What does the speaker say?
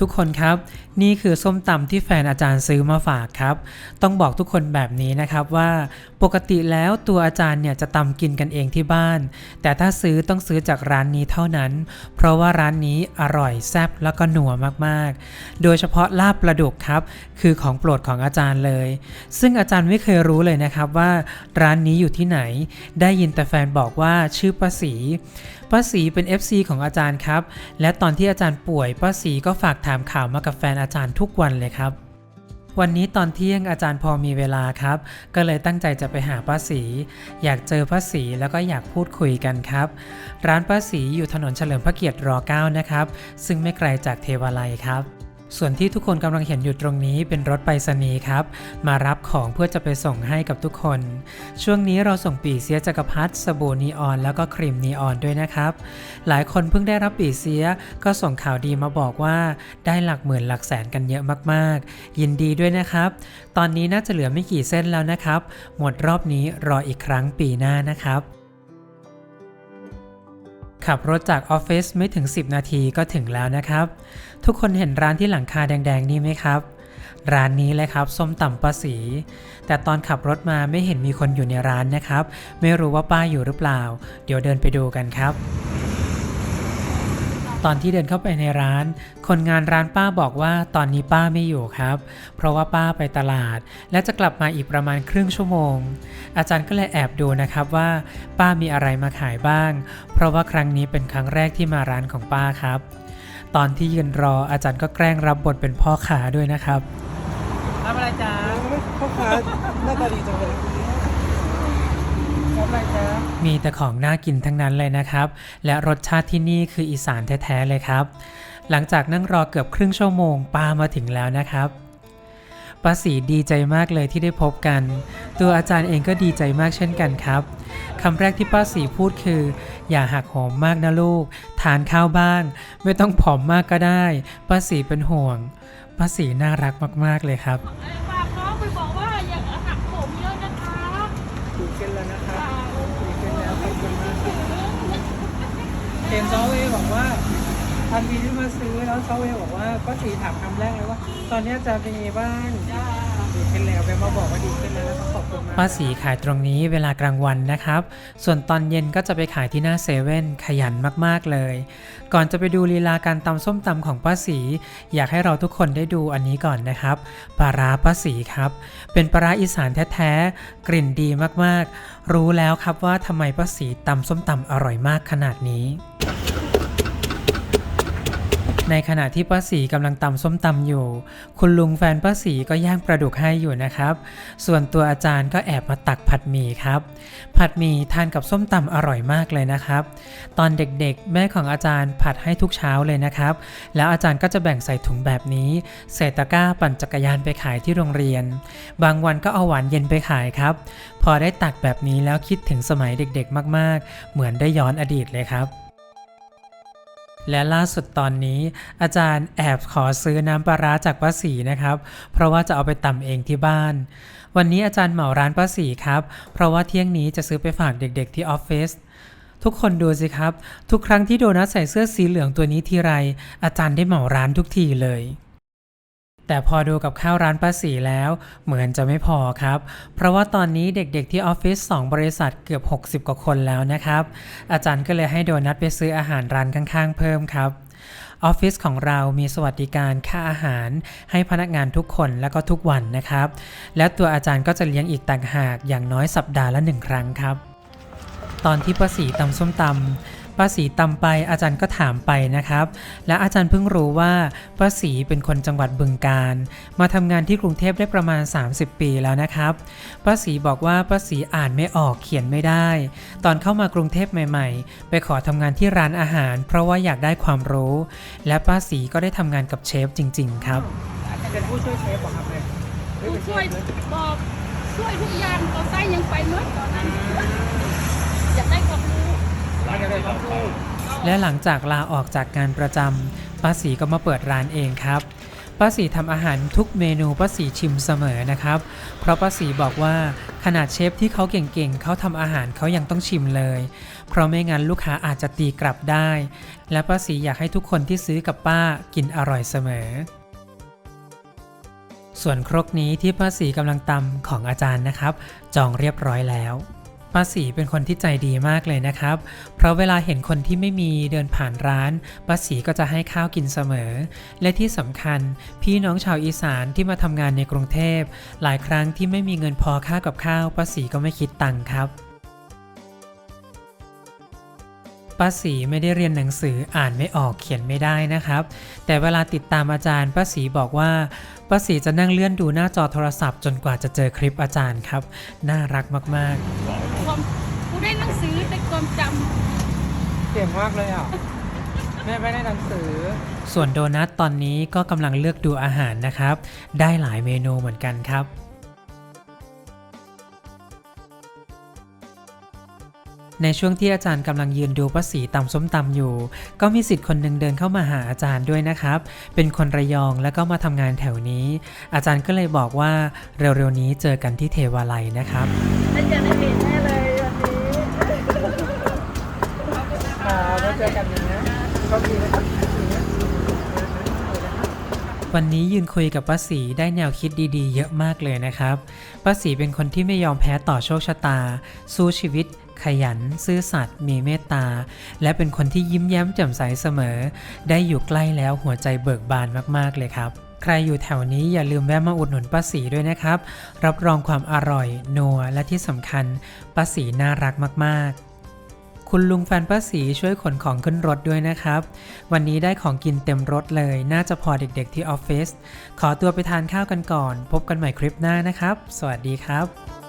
ทุกคนครับ นี่คือส้มตำที่แฟนอาจารย์ซื้อมาฝากครับ ต้องบอกทุกคนแบบนี้นะครับว่าปกติแล้วตัวอาจารย์เนี่ยจะตำกินกันเองที่บ้าน แต่ถ้าซื้อต้องซื้อจากร้านนี้เท่านั้น เพราะว่าร้านนี้อร่อยแซ่บแล้วก็หนัวมากๆ โดยเฉพาะลาบปลาดุกครับ คือของโปรดของอาจารย์เลย ซึ่งอาจารย์ไม่เคยรู้เลยนะครับว่าร้านนี้อยู่ที่ไหน ได้ยินแต่แฟนบอกว่าชื่อป้าศรีป้าศรีเป็น FC ของอาจารย์ครับ และตอนที่อาจารย์ป่วยป้าศรีก็ฝากถามข่าวมากับแฟนอาจารย์ทุกวันเลยครับ วันนี้ตอนเที่ยงอาจารย์พอมีเวลาครับ ก็เลยตั้งใจจะไปหาป้าศรีอยากเจอป้าศรีแล้วก็อยากพูดคุยกันครับ ร้านป้าศรีอยู่ถนนเฉลิมพระเกียรติร9นะครับ ซึ่งไม่ไกลจากเทวาลัยครับ ส่วนที่ทุกคนกำลังเห็นอยู่ตรงนี้เป็นรถไปรษณีย์ครับ มารับของเพื่อจะไปส่งให้กับทุกคน ช่วงนี้เราส่งปีเสียจักรพัฒสบู่นีออน แล้วก็ครีมนีออนด้วยนะครับ หลายคนเพิ่งได้รับปีเสียก็ส่งข่าวดีมาบอกว่า ได้หลักหมื่นหลักแสนกันเยอะมากๆ ยินดีด้วยนะครับ ตอนนี้น่าจะเหลือไม่กี่เส้นแล้วนะครับ หมดรอบนี้รออีกครั้งปีหน้านะครับ ขับรถจากออฟฟิศไม่ถึง 10 นาทีก็ถึงแล้วนะครับ ทุกคนเห็นร้านที่หลังคาแดง ๆ นี่ไหมครับ ร้านนี้เลยครับ ส้มตำป้าสี แต่ตอนขับรถมาไม่เห็นมีคนอยู่ในร้านนะครับ ไม่รู้ว่าป้าอยู่หรือเปล่า เดี๋ยวเดินไปดูกันครับ ตอนที่เดินเข้าไปในร้าน คนงานร้านป้าบอกว่าตอนนี้ป้าไม่อยู่ครับ เพราะว่าป้าไปตลาด และจะกลับมาอีกประมาณครึ่งชั่วโมง อาจารย์ก็เลยแอบดูนะครับว่า ป้ามีอะไรมาขายบ้าง เพราะว่าครั้งนี้เป็นครั้งแรกที่มาร้านของป้าครับ ตอนที่ยืนรออาจารย์ก็แกล้งรับบทเป็นพ่อค้าด้วยนะครับทำอะไรจ๊ะพ่อค้าหน้าตาดีจังเลย ทำอะไรจ๊ะ มีแต่ของน่ากินทั้งนั้นเลยนะครับ และรสชาติที่นี่คืออีสานแท้ๆเลยครับ หลังจากนั่งรอเกือบครึ่งชั่วโมงป้ามาถึงแล้วนะครับป้าสีดีใจมากเลยที่ได้พบกัน ตัวอาจารย์เองก็ดีใจมากเช่นกันครับคำแรกที่ป้าสีพูดคือ อย่าหักโหมมากนะลูก ทานข้าวบ้าง ไม่ต้องผอมมากก็ได้ ป้าสีเป็นห่วง ป้าสีน่ารักมากๆเลยครับ ฝากน้องไปบอกว่าอย่าหักผมเยอะนะคะ ถูกกันแล้วนะครับ ฝาก ถูกกันแล้วขอบคุณมาก เห็นซอเวบอกว่าทันทีที่มาซื้อแล้วซอเวบอกว่าก็ถีถามคำแรกเลยว่า ตอนนี้จะเป็นยังไงบ้าง ขึ้นแล้วไปมาบอกว่าดีขึ้นแล้วขอบคุณมากป้าสีขายตรงนี้เวลากลางวันนะครับ ส่วนตอนเย็นก็จะไปขายที่หน้าเซเว่นขยันมากๆเลย ก่อนจะไปดูลีลาการตำส้มตำของป้าสี อยากให้เราทุกคนได้ดูอันนี้ก่อนนะครับปลาร้าป้าสีครับ เป็นปลาร้าอีสานแท้ๆกลิ่นดีมากๆ รู้แล้วครับว่าทำไมป้าสีตำส้มตำอร่อยมากขนาดนี้ ในขณะที่ป้าสีกำลังตำส้มตำอยู่ คุณลุงแฟนป้าสีก็ย่างปลาดุกให้อยู่นะครับ ส่วนตัวอาจารย์ก็แอบมาตักผัดหมี่ครับ ผัดหมี่ทานกับส้มตำอร่อยมากเลยนะครับ ตอนเด็กๆ แม่ของอาจารย์ผัดให้ทุกเช้าเลยนะครับ แล้วอาจารย์ก็จะแบ่งใส่ถุงแบบนี้ใส่ตะกร้าปั่นจักรยานไปขายที่โรงเรียน บางวันก็เอาหวานเย็นไปขายครับ พอได้ตักแบบนี้แล้วคิดถึงสมัยเด็กๆ มากๆ เหมือนได้ย้อนอดีตเลยครับ และล่าสุดตอนนี้ อาจารย์แอบขอซื้อน้ำปลาร้าจากป้าสีนะครับ เพราะว่าจะเอาไปตำเองที่บ้าน วันนี้อาจารย์เหมาร้านป้าสีครับ เพราะว่าเที่ยงนี้จะซื้อไปฝากเด็กๆที่ออฟฟิศทุกคนดูสิครับ ทุกครั้งที่โดนัทใส่เสื้อสีเหลืองตัวนี้ทีไร อาจารย์ได้เหมาร้านทุกทีเลย แต่พอดูกับข้าวร้านป้าสีแล้ว เหมือนจะไม่พอครับ เพราะว่าตอนนี้เด็กๆที่ออฟฟิศ2 บริษัทเกือบ 60 กว่าคนแล้วนะครับ อาจารย์ก็เลยให้โดนัทไปซื้ออาหารร้านข้างๆ เพิ่มครับออฟฟิศของเรามีสวัสดิการค่าอาหารให้พนักงานทุกคนแล้วก็ทุกวันนะครับ และตัวอาจารย์ก็จะเลี้ยงอีกต่างหากอย่างน้อยสัปดาห์ละหนึ่งครั้งครับ ตอนที่ป้าสีตำส้มตำ ป้าสีตำไปอาจารย์ก็ถามไปนะครับ และอาจารย์เพิ่งรู้ว่าป้าสีเป็นคนจังหวัดบึงการ มาทำงานที่กรุงเทพได้ประมาณ 30 ปีแล้วนะครับป้าสีบอกว่าป้าสีอ่านไม่ออกเขียนไม่ได้ ตอนเข้ามากรุงเทพใหม่ ๆ ไปขอทำงานที่ร้านอาหาร เพราะว่าอยากได้ความรู้ และป้าสีก็ได้ทำงานกับเชฟจริง ๆ ครับเป็นผู้ช่วยเชฟบอกครับเลยผู้ช่วยบอกช่วยทุกอย่างก็ใส่ยังไปเมื่อตอนนั้นอยากได้ความรู้ และหลังจากลาออกจากงานประจำป้าสีก็มาเปิดร้านเองครับป้าสีทำอาหารทุกเมนูป้าสีชิมเสมอนะครับ เพราะป้าสีบอกว่าขนาดเชฟที่เขาเก่งๆเขาทำอาหารเขายังต้องชิมเลย เพราะไม่งั้นลูกค้าอาจจะตีกลับได้ และป้าสีอยากให้ทุกคนที่ซื้อกับป้ากินอร่อยเสมอ ส่วนครกนี้ที่ป้าสีกำลังตำของอาจารย์นะครับ จองเรียบร้อยแล้ว ป้าสีเป็นคนที่ใจดีมากเลยนะครับ เพราะเวลาเห็นคนที่ไม่มีเดินผ่านร้านป้าสีก็จะให้ข้าวกินเสมอ และที่สำคัญ พี่น้องชาวอีสานที่มาทำงานในกรุงเทพ หลายครั้งที่ไม่มีเงินพอค่ากับข้าวป้าสีก็ไม่คิดตังค์ครับป้าสีไม่ได้เรียนหนังสืออ่านไม่ออกเขียนไม่ได้นะครับ แต่เวลาติดตามอาจารย์ป้าสีบอกว่าป้าสีจะนั่งเลื่อนดูหน้าจอโทรศัพท์จนกว่าจะเจอคลิปอาจารย์ครับ น่ารักมากค วามกูได้หนังสือแต่ความจำเก่งมากเลยอะ แม่ไม่ได้หนังสือๆส่วนโดนัทตอนนี้ก็กำลังเลือกดูอาหารนะครับ ได้หลายเมนูเหมือนกันครับ ในช่วงที่อาจารย์กำลังยืนดูป้าสีตำส้มตำอยู่ ก็มีสิทธิ์คนหนึ่งเดินเข้ามาหาอาจารย์ด้วยนะครับ เป็นคนระยองแล้วก็มาทำงานแถวนี้ อาจารย์ก็เลยบอกว่าเร็วๆนี้เจอกันที่เทวาลัยนะครับน่าจะได้เห็นแน่เลยวันนี้ ค่ะแล้ว เจอกันนะโชคดีนะครับวันนี้ยืนคุยกับป้าสีได้แนวคิดดีๆ เยอะมากเลยนะครับป้าสีเป็นคนที่ไม่ยอมแพ้ต่อโชคชะตา สู้ชีวิต ขยัน ซื่อสัตย์มีเมตตา และเป็นคนที่ยิ้มแย้มแจ่มใสเสมอ ได้อยู่ใกล้แล้วหัวใจเบิกบานมากๆเลยครับ ใครอยู่แถวนี้อย่าลืมแวะมาอุดหนุนป้าสีด้วยนะครับ รับรองความอร่อยนัวและที่สำคัญป้าสีน่ารักมากๆ คุณลุงแฟนป้าสีช่วยขนของขึ้นรถด้วยนะครับ วันนี้ได้ของกินเต็มรถเลย น่าจะพอเด็กๆที่ออฟฟิศขอตัวไปทานข้าวกันก่อน พบกันใหม่คลิปหน้านะครับ สวัสดีครับ